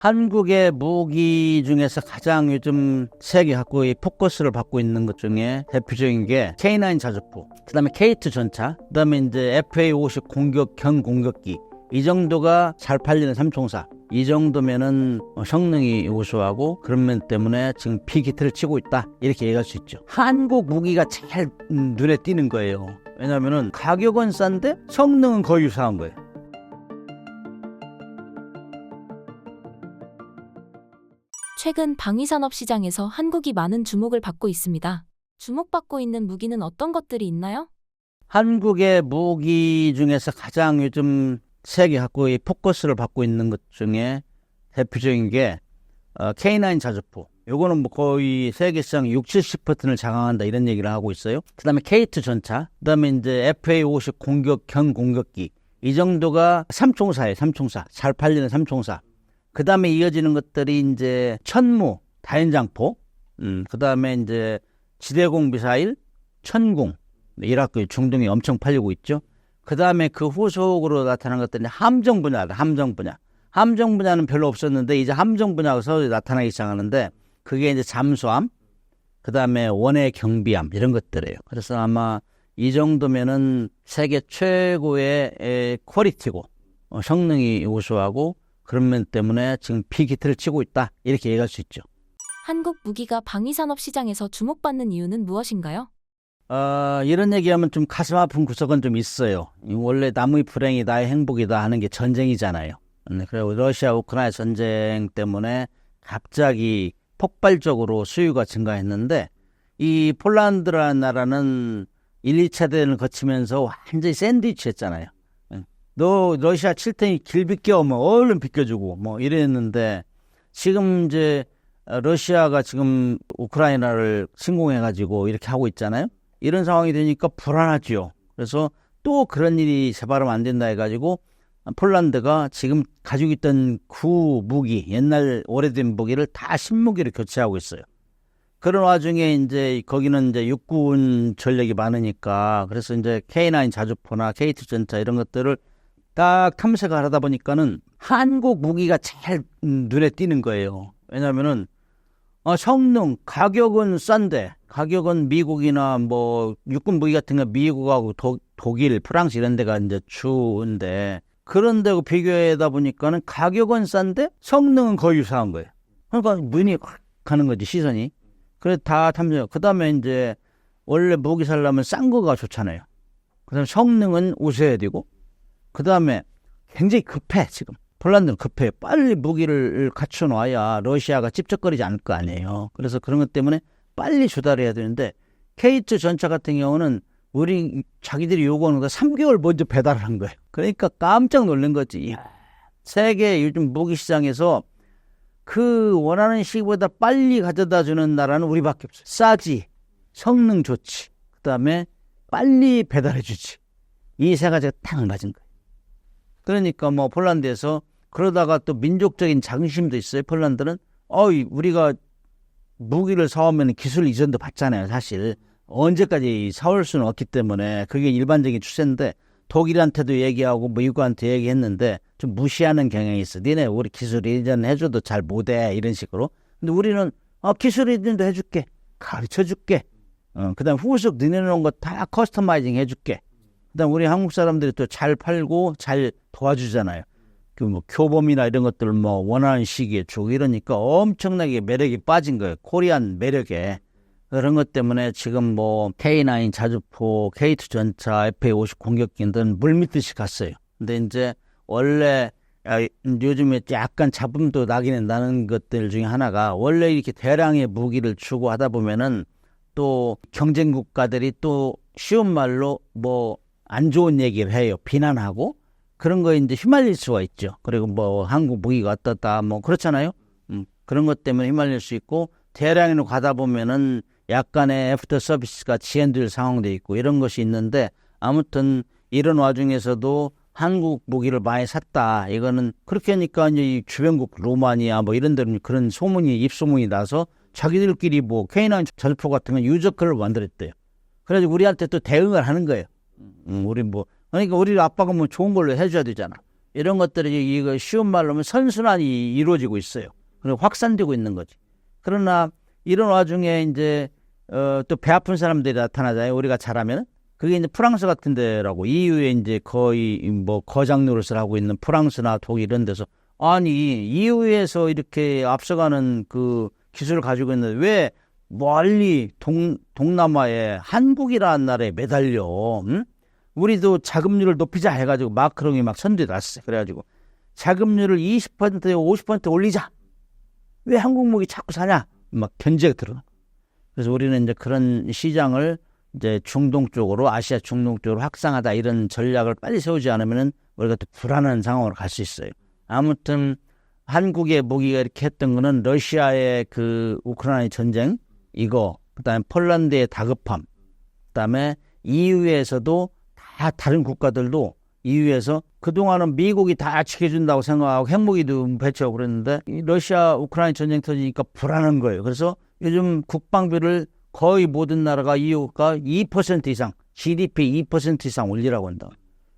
한국의 무기 중에서 가장 요즘 세계 갖고 이 포커스를 받고 있는 것 중에 대표적인 게 K9 자주포, 그 다음에 K2 전차, 그 다음에 이제 FA50 공격형 공격기 이 정도가 잘 팔리는 삼총사. 이 정도면은 어, 성능이 우수하고 그런 면 때문에 지금 빅히트를 치고 있다 이렇게 얘기할 수 있죠. 한국 무기가 제일 음, 눈에 띄는 거예요. 왜냐하면은 가격은 싼데 성능은 거의 유사한 거예요. 최근 방위산업 시장에서 한국이 많은 주목을 받고 있습니다. 주목받고 있는 무기는 어떤 것들이 있나요? 한국의 무기 중에서 가장 요즘 세계 이 포커스를 받고 있는 것 중에 대표적인 게 어, K9 자주포. 요거는 뭐 거의 세계 시장 6, 70%를 장악한다 이런 얘기를 하고 있어요. 그다음에 K2 전차, 그다음에 이제 FA50 공격형 공격기 이 정도가 삼총사예요. 삼총사 잘 팔리는 삼총사. 그 다음에 이어지는 것들이 이제 천무, 다연장포, 음, 그 다음에 이제 지대공 미사일, 천궁, 이라크 중동이 엄청 팔리고 있죠. 그 다음에 그 후속으로 나타난 것들이 함정 분야다. 함정 분야. 함정 분야는 별로 없었는데 이제 함정 분야가 서서히 나타나기 시작하는데 그게 이제 잠수함, 그 다음에 원해 경비함 이런 것들이에요. 그래서 아마 이 정도면은 세계 최고의 에, 퀄리티고 어, 성능이 우수하고 그런 면 때문에 지금 빅히트를 치고 있다 이렇게 얘기할 수 있죠. 한국 무기가 방위산업 시장에서 주목받는 이유는 무엇인가요? 어, 이런 얘기하면 좀 가슴 아픈 구석은 좀 있어요. 이 원래 남의 불행이 나의 행복이다 하는 게 전쟁이잖아요. 네, 그리고 러시아 우크라이나 전쟁 때문에 갑자기 폭발적으로 수요가 증가했는데 이 폴란드라는 나라는 1, 2차 대전을 거치면서 완전히 샌드위치 했잖아요. 예. 너 러시아 칠 테니 길 비켜 뭐 얼른 비켜주고 뭐 이랬는데 지금 이제 러시아가 지금 우크라이나를 침공해 가지고 이렇게 하고 있잖아요. 이런 상황이 되니까 불안하지요. 그래서 또 그런 일이 재발하면 안 된다 해가지고 폴란드가 지금 가지고 있던 구 무기, 옛날 오래된 무기를 다 신무기로 교체하고 있어요. 그런 와중에 이제 거기는 이제 육군 전력이 많으니까 그래서 이제 K9 자주포나 K2 전차 이런 것들을 딱 탐색을 하다 보니까는 한국 무기가 제일 음, 눈에 띄는 거예요. 왜냐면은 어, 성능, 가격은 싼데 가격은 미국이나 뭐 육군 무기 같은 거 미국하고 도, 독일, 프랑스 이런 데가 이제 주인데 그런 데고 비교하다 보니까는 가격은 싼데 성능은 거의 유사한 거예요. 그러니까 눈이 확 가는 거지 시선이. 그래 다 탐색. 그다음에 이제 원래 무기 살려면 싼 거가 좋잖아요. 그다음에 성능은 우수해야 되고 그 다음에 굉장히 급해 지금. 폴란드는 급해. 빨리 무기를 갖춰 놔야 러시아가 찝쩍거리지 않을 거 아니에요. 그래서 그런 것 때문에 빨리 조달해야 되는데 K2 전차 같은 경우는 우리 자기들이 요구하는 거 3개월 먼저 배달을 한 거예요. 그러니까 깜짝 놀란 거지. 세계 요즘 무기 시장에서 그 원하는 시기보다 빨리 가져다 주는 나라는 우리밖에 없어요. 싸지, 성능 좋지, 그 다음에 빨리 배달해 주지. 이 세 가지가 딱 맞은 거예요. 그러니까 뭐 폴란드에서 그러다가 또 민족적인 자긍심도 있어요. 폴란드는 어이 우리가 무기를 사오면 기술 이전도 받잖아요. 사실 언제까지 사올 수는 없기 때문에 그게 일반적인 추세인데 독일한테도 얘기하고 미국한테 얘기했는데 좀 무시하는 경향이 있어. 니네 우리 기술 이전 해줘도 잘 못해 이런 식으로. 근데 우리는 어, 기술 이전도 해줄게, 가르쳐 줄게. 어, 그다음 후속 니네 놓은 거다 커스터마이징 해줄게. 그다음 우리 한국 사람들이 또 잘 팔고 잘 도와주잖아요. 그 뭐 교범이나 이런 것들 뭐 원하는 시기에 주고 이러니까 엄청나게 매력이 빠진 거예요. 코리안 매력에. 그런 것 때문에 지금 뭐 K9 자주포, K2 전차, FA50 공격기는 물밀듯이 갔어요. 근데 이제 원래 아, 요즘에 약간 잡음도 나기는 나는 것들 중에 하나가 원래 이렇게 대량의 무기를 주고 하다 보면은 또 경쟁 국가들이 또 쉬운 말로 뭐 안 좋은 얘기를 해요. 비난하고 그런 거에 이제 휘말릴 수가 있죠. 그리고 뭐 한국 무기가 어떻다 뭐 그렇잖아요. 음, 그런 것 때문에 휘말릴 수 있고 대량으로 가다 보면은 약간의 애프터 서비스가 지연될 상황도 있고 이런 것이 있는데 아무튼 이런 와중에서도 한국 무기를 많이 샀다. 이거는 그렇게 하니까 이제 이 주변국 로마니아 뭐 이런 데는 그런 소문이 입소문이 나서 자기들끼리 뭐 K9 전포 같은 건 유저클을 만들었대요. 그래서 우리한테 또 대응을 하는 거예요. 음, 우리 뭐 그러니까 우리 아빠가 뭐 좋은 걸로 해줘야 되잖아. 이런 것들이 이거 쉬운 말로 하면 선순환이 이루어지고 있어요. 그리고 확산되고 있는 거지. 그러나 이런 와중에 이제 어, 또 배 아픈 사람들이 나타나잖아요. 우리가 잘하면 그게 이제 프랑스 같은 데라고 EU에 이제 거의 뭐 거장 노릇을 하고 있는 프랑스나 독일 이런 데서 아니 EU에서 이렇게 앞서가는 그 기술을 가지고 있는데 왜 멀리 동, 동남아에 한국이라는 나라에 매달려 응? 우리도 자금률을 높이자 해가지고 마크롱이 막 선두에 났어요. 그래가지고 자금률을 20%에 50% 올리자. 왜 한국 무기 자꾸 사냐? 막 견제가 들어. 그래서 우리는 이제 그런 시장을 이제 중동 쪽으로 아시아 중동 쪽으로 확장하다 이런 전략을 빨리 세우지 않으면은 우리가 또 불안한 상황으로 갈 수 있어요. 아무튼 한국의 무기가 이렇게 했던 거는 러시아의 그 우크라이나 전쟁 이거 그다음에 폴란드의 다급함 그다음에 EU에서도 다 다른 국가들도 EU에서 그동안은 미국이 다 지켜준다고 생각하고 핵무기도 배치하고 그랬는데 이 러시아 우크라이나 전쟁 터지니까 불안한 거예요. 그래서 요즘 국방비를 거의 모든 나라가 EU가 2% 이상 GDP 2% 이상 올리라고 한다.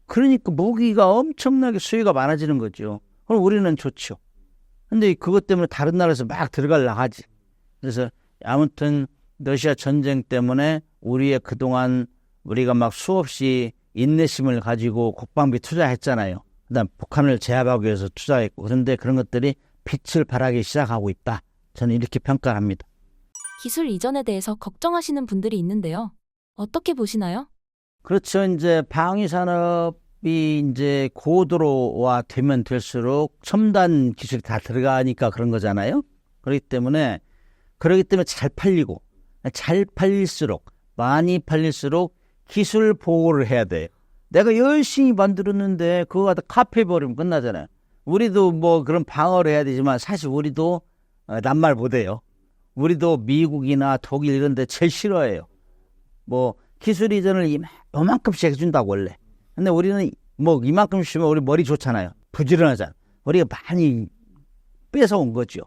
그러니까 무기가 엄청나게 수요가 많아지는 거죠. 그럼 우리는 좋죠. 근데 그것 때문에 다른 나라에서 막 들어갈라 하지. 그래서 아무튼 러시아 전쟁 때문에 우리의 그동안 우리가 막 수없이 인내심을 가지고 국방비 투자했잖아요. 그다음 북한을 제압하기 위해서 투자했고 그런데 그런 것들이 빛을 발하기 시작하고 있다. 저는 이렇게 평가합니다. 기술 이전에 대해서 걱정하시는 분들이 있는데요. 어떻게 보시나요? 그렇죠. 이제 방위 산업이 이제 고도로화 되면 될수록 첨단 기술이 다 들어가니까 그런 거잖아요. 그렇기 때문에 그렇기 때문에 잘 팔리고 잘 팔릴수록 많이 팔릴수록 기술 보호를 해야 돼요. 내가 열심히 만들었는데 그거 갖다 카피해 버리면 끝나잖아요. 우리도 뭐 그런 방어를 해야 되지만 사실 우리도 어, 낱말 못해요. 우리도 미국이나 독일 이런 데 제일 싫어해요. 뭐 기술 이전을 이만- 요만큼씩 해준다고 원래. 근데 우리는 뭐 이만큼 주면 우리 머리 좋잖아요. 부지런하잖아. 우리가 많이 뺏어온 거죠.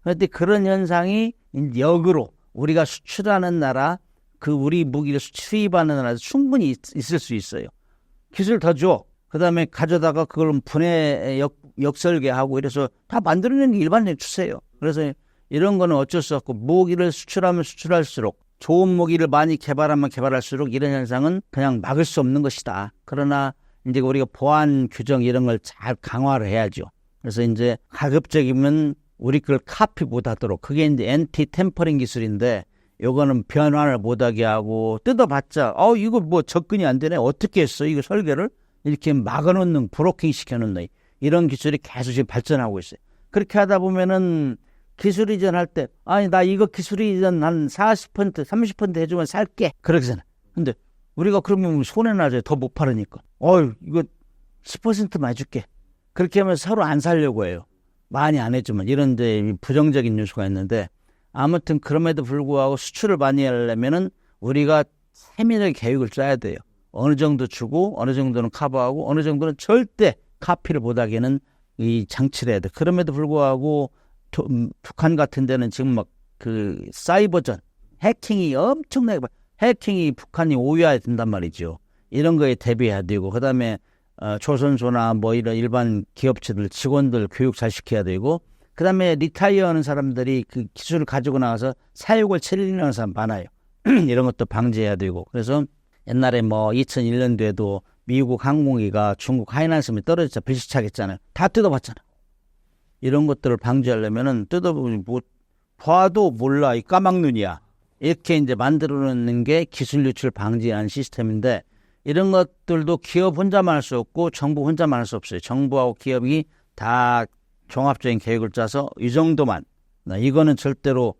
그런데 그런 현상이 역으로 우리가 수출하는 나라, 그 우리 무기를 수입하는 나라에서 충분히 있, 있을 수 있어요. 기술 더 줘. 그 다음에 가져다가 그걸 분해 역, 역설계하고 이래서 다 만들어내는 게 일반적인 추세예요. 그래서 이런 거는 어쩔 수 없고 무기를 수출하면 수출할수록 좋은 무기를 많이 개발하면 개발할수록 이런 현상은 그냥 막을 수 없는 것이다. 그러나 이제 우리가 보안 규정 이런 걸 잘 강화를 해야죠. 그래서 이제 가급적이면 우리 걸 카피 못하도록 그게 이제 엔티 템퍼링 기술인데 요거는 변환을 못하게 하고 뜯어봤자 어 이거 뭐 접근이 안 되네 어떻게 했어 이거 설계를 이렇게 막아놓는 브로킹 시켜놓는 이런 기술이 계속 지금 발전하고 있어요. 그렇게 하다 보면은 기술 이전할 때 아니 나 이거 기술 이전 한 40% 30% 해주면 살게 그러잖아. 근데 우리가 그러면 손해 나죠. 더 못 팔으니까. 어유 이거 10%만 해줄게. 그렇게 하면 서로 안 살려고 해요. 많이 안 해주면 이런 데 부정적인 요소가 있는데 아무튼 그럼에도 불구하고 수출을 많이 하려면은 우리가 세밀하게 계획을 짜야 돼요. 어느 정도 주고 어느 정도는 커버하고 어느 정도는 절대 카피를 못하게는 이 장치를 해야 돼. 그럼에도 불구하고 도- 음, 북한 같은 데는 지금 막 그 사이버전 해킹이 엄청나게 봐- 해킹이 북한이 오유해야 된단 말이죠. 이런 거에 대비해야 되고 그다음에 어, 조선소나 뭐 이런 일반 기업체들 직원들 교육 잘 시켜야 되고 그 다음에 리타이어하는 사람들이 그 기술을 가지고 나와서 사육을 처리하는 사람 많아요. 이런 것도 방지해야 되고 그래서 옛날에 뭐 2001년도에도 미국 항공기가 중국 하이난섬에 떨어졌자 불시착했잖아요. 다 뜯어봤잖아. 이런 것들을 방지하려면은 뜯어보면 뭐 봐도 몰라 이 까막눈이야. 이렇게 이제 만들어놓는 게 기술 유출 방지하는 시스템인데 이런 것들도 기업 혼자만 할 수 없고 정부 혼자만 할 수 없어요. 정부하고 기업이 다 종합적인 계획을 짜서 이 정도만 나 이거는 절대로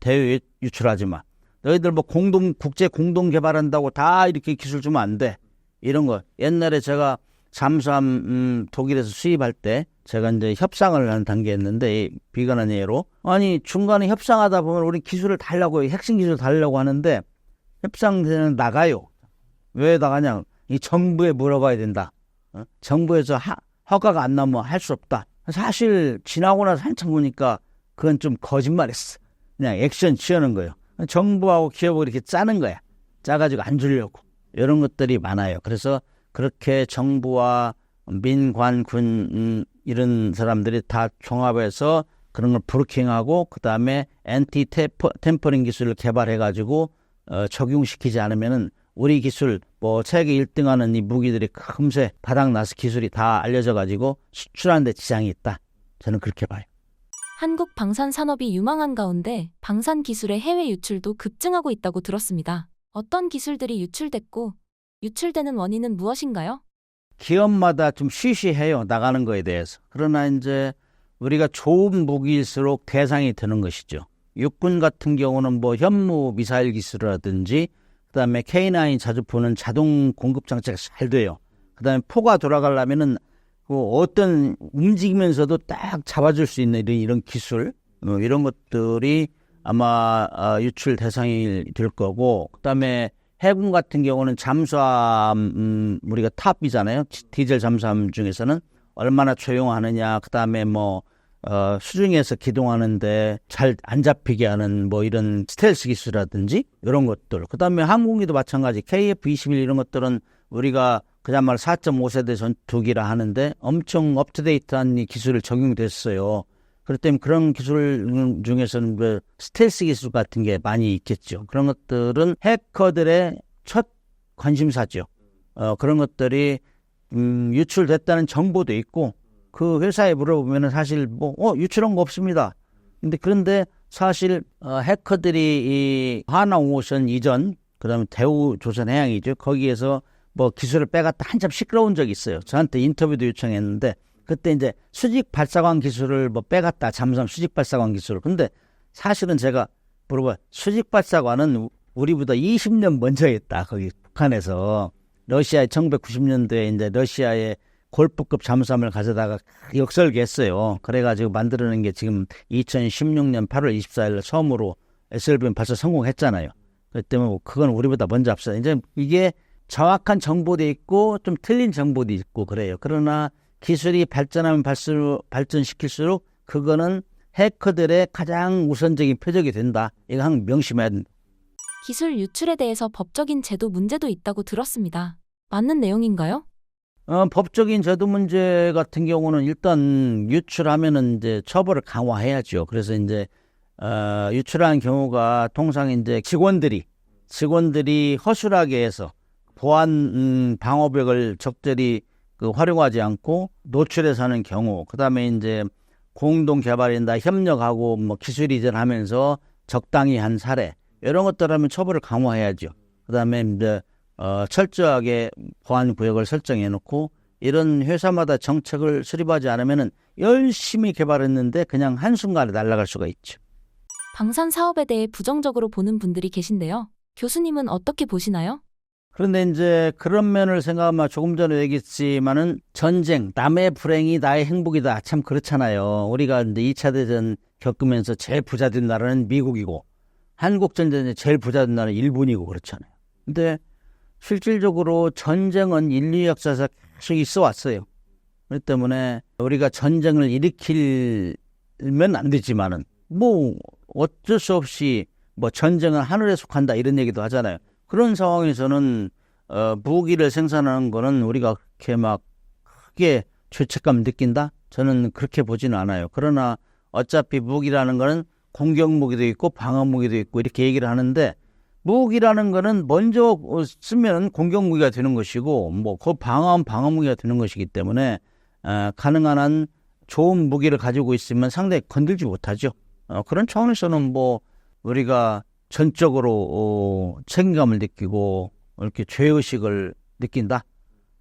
대외 유출하지 마. 너희들 뭐 공동 국제 공동 개발한다고 다 이렇게 기술 주면 안 돼. 이런 거 옛날에 제가 잠수함 음, 독일에서 수입할 때 제가 이제 협상을 하는 단계였는데 이 비관한 예로 아니 중간에 협상하다 보면 우리 기술을 달라고. 핵심 기술 달라고 하는데 협상대는 나가요. 왜 나가냐? 이 정부에 물어봐야 된다. 어? 정부에서 하, 허가가 안 나면 할 수 없다. 사실 지나고 나서 한참 보니까 그건 좀 거짓말했어. 그냥 액션 취하는 거예요. 정부하고 기업을 이렇게 짜는 거야. 짜가지고 안 주려고. 이런 것들이 많아요. 그래서 그렇게 정부와 민관 군 음, 이런 사람들이 다 종합해서 그런 걸 브루킹하고 그 다음에 엔티 테퍼, 템퍼링 기술을 개발해 가지고 어, 적용시키지 않으면은 우리 기술 뭐 세계 1등하는 이 무기들이 금세 바닥 나서 기술이 다 알려져 가지고 수출하는 데 지장이 있다. 저는 그렇게 봐요. 한국 방산 산업이 유망한 가운데 방산 기술의 해외 유출도 급증하고 있다고 들었습니다. 어떤 기술들이 유출됐고 유출되는 원인은 무엇인가요? 기업마다 좀 쉬쉬해요. 나가는 거에 대해서. 그러나 이제 우리가 좋은 무기일수록 대상이 되는 것이죠. 육군 같은 경우는 뭐 현무 미사일 기술이라든지 그다음에 K9 자주 보는 자동 공급 장치가 잘 돼요. 그다음에 포가 돌아가려면은 그 어떤 움직이면서도 딱 잡아줄 수 있는 이런, 이런 기술 어, 이런 것들이 아마 어, 유출 대상이 될 거고 그다음에 해군 같은 경우는 잠수함 음, 우리가 탑이잖아요. 디젤 잠수함 중에서는 얼마나 조용하느냐 그다음에 뭐 어, 수중에서 기동하는데 잘 안 잡히게 하는 뭐 이런 스텔스 기술이라든지 이런 것들. 그 다음에 항공기도 마찬가지. KF-21 이런 것들은 우리가 그야말로 4.5세대 전투기라 하는데 엄청 업투데이트한 이 기술을 적용됐어요. 그렇기 때문에 그런 기술 중에서는 그 스텔스 기술 같은 게 많이 있겠죠. 그런 것들은 해커들의 첫 관심사죠. 어, 그런 것들이 음, 유출됐다는 정보도 있고 그 회사에 물어보면은 사실 뭐 어, 유출한 거 없습니다. 근데 그런데 사실 어, 해커들이 이 하나오션 이전 그다음에 대우 조선해양이죠. 거기에서 뭐 기술을 빼갔다 한참 시끄러운 적이 있어요. 저한테 인터뷰도 요청했는데 그때 이제 수직 발사관 기술을 뭐 빼갔다 잠수함 수직 발사관 기술을 근데 사실은 제가 물어봐 수직 발사관은 우리보다 20년 먼저 했다 거기 북한에서 러시아의 1990년도에 이제 러시아의 골프급 잠수함을 가져다가 역설계했어요. 그래가지고 만들어낸 게 지금 2016년 8월 24일 처음으로 SLB는 벌써 성공했잖아요. 그렇기 때문에 그건 우리보다 먼저 앞서. 이제 이게 정확한 정보도 있고 좀 틀린 정보도 있고 그래요. 그러나 기술이 발전하면 발수, 발전시킬수록 그거는 해커들의 가장 우선적인 표적이 된다. 이거 항상 명심해야 된다. 기술 유출에 대해서 법적인 제도 문제도 있다고 들었습니다. 맞는 내용인가요? 어, 법적인 제도 문제 같은 경우는 일단 유출하면은 이제 처벌을 강화해야죠. 그래서 이제 어, 유출한 경우가 통상 이제 직원들이 직원들이 허술하게 해서 보안 음, 방어벽을 적절히 그 활용하지 않고 노출해서 하는 경우, 그다음에 이제 공동 개발인다 협력하고 뭐 기술 이전하면서 적당히 한 사례 이런 것들 하면 처벌을 강화해야죠. 그다음에 이제 어, 철저하게 보안 구역을 설정해 놓고 이런 회사마다 정책을 수립하지 않으면은 열심히 개발했는데 그냥 한순간에 날아갈 수가 있죠. 방산 사업에 대해 부정적으로 보는 분들이 계신데요. 교수님은 어떻게 보시나요? 그런데 이제 그런 면을 생각하면 조금 전에 얘기했지만은 전쟁, 남의 불행이 나의 행복이다. 참 그렇잖아요. 우리가 이제 2차 대전 겪으면서 제일 부자 된 나라는 미국이고 한국 전쟁에 제일 부자 된 나라는 일본이고 그렇잖아요. 근데 실질적으로 전쟁은 인류 역사에서 계속 있어 왔어요. 그렇기 때문에 우리가 전쟁을 일으키면 안 되지만은 뭐 어쩔 수 없이 뭐 전쟁은 하늘에 속한다 이런 얘기도 하잖아요. 그런 상황에서는 어, 무기를 생산하는 거는 우리가 그렇게 막 크게 죄책감 느낀다? 저는 그렇게 보지는 않아요. 그러나 어차피 무기라는 거는 공격 무기도 있고 방어 무기도 있고 이렇게 얘기를 하는데 무기라는 거는 먼저 쓰면 공격 무기가 되는 것이고 뭐그 방어는 방어 무기가 되는 것이기 때문에 어, 가능한 한 좋은 무기를 가지고 있으면 상당히 건들지 못하죠. 어, 그런 차원에서는 뭐 우리가 전적으로 어, 책임감을 느끼고 이렇게 죄의식을 느낀다.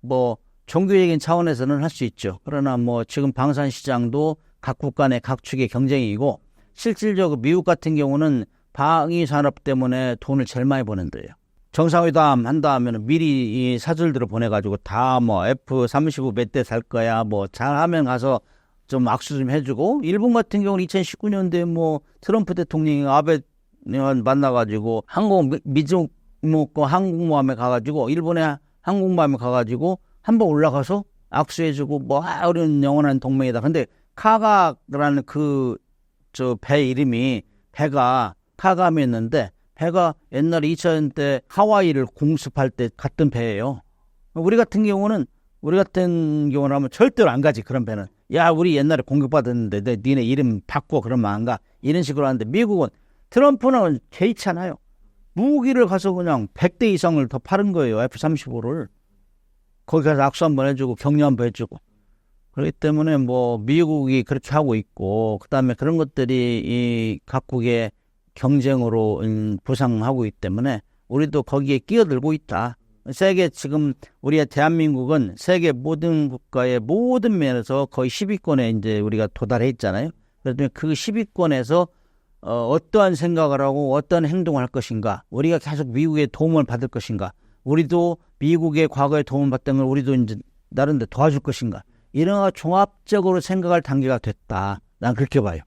뭐 종교적인 차원에서는 할 수 있죠. 그러나 뭐 지금 방산 시장도 각국 간의 각축의 경쟁이고 실질적으로 미국 같은 경우는 방위 산업 때문에 돈을 제일 많이 버는데요. 정상회담 한다 하면 미리 이 사절들을 보내가지고 다 뭐 F-35 몇 대 살 거야 뭐 잘하면 가서 좀 악수 좀 해주고 일본 같은 경우는 2019년도에 뭐 트럼프 대통령이 아베 의원 만나가지고 항공 미중 먹고 항공모함에 가가지고 일본의 항공모함에 가가지고 한번 올라가서 악수해주고 뭐 아, 우리는 영원한 동맹이다. 근데 카가라는 그 저 배 이름이 배가 카감이었는데 배가 옛날에 2000년 때 하와이를 공습할 때 갔던 배예요. 우리 같은 경우는 우리 같은 경우라면 절대로 안 가지 그런 배는. 야 우리 옛날에 공격받았는데 너 니네 이름 바꿔 그러면 안 가. 이런 식으로 하는데 미국은 트럼프는 개의치 않아요. 무기를 가서 그냥 100대 이상을 더 파는 거예요. F-35를. 거기 가서 악수 한 번 해주고 격려 한 번 해주고. 그렇기 때문에 뭐 미국이 그렇게 하고 있고 그다음에 그런 것들이 이 각국의 경쟁으로 음, 부상하고 있기 때문에 우리도 거기에 끼어들고 있다. 세계 지금 우리의 대한민국은 세계 모든 국가의 모든 면에서 거의 10위권에 이제 우리가 도달해 있잖아요. 그래서 그 10위권에서 어, 어떠한 생각을 하고 어떠한 행동을 할 것인가, 우리가 계속 미국의 도움을 받을 것인가, 우리도 미국의 과거에 도움을 받던 걸 우리도 이제 나름대로 도와줄 것인가, 이런 거 종합적으로 생각할 단계가 됐다. 난 그렇게 봐요.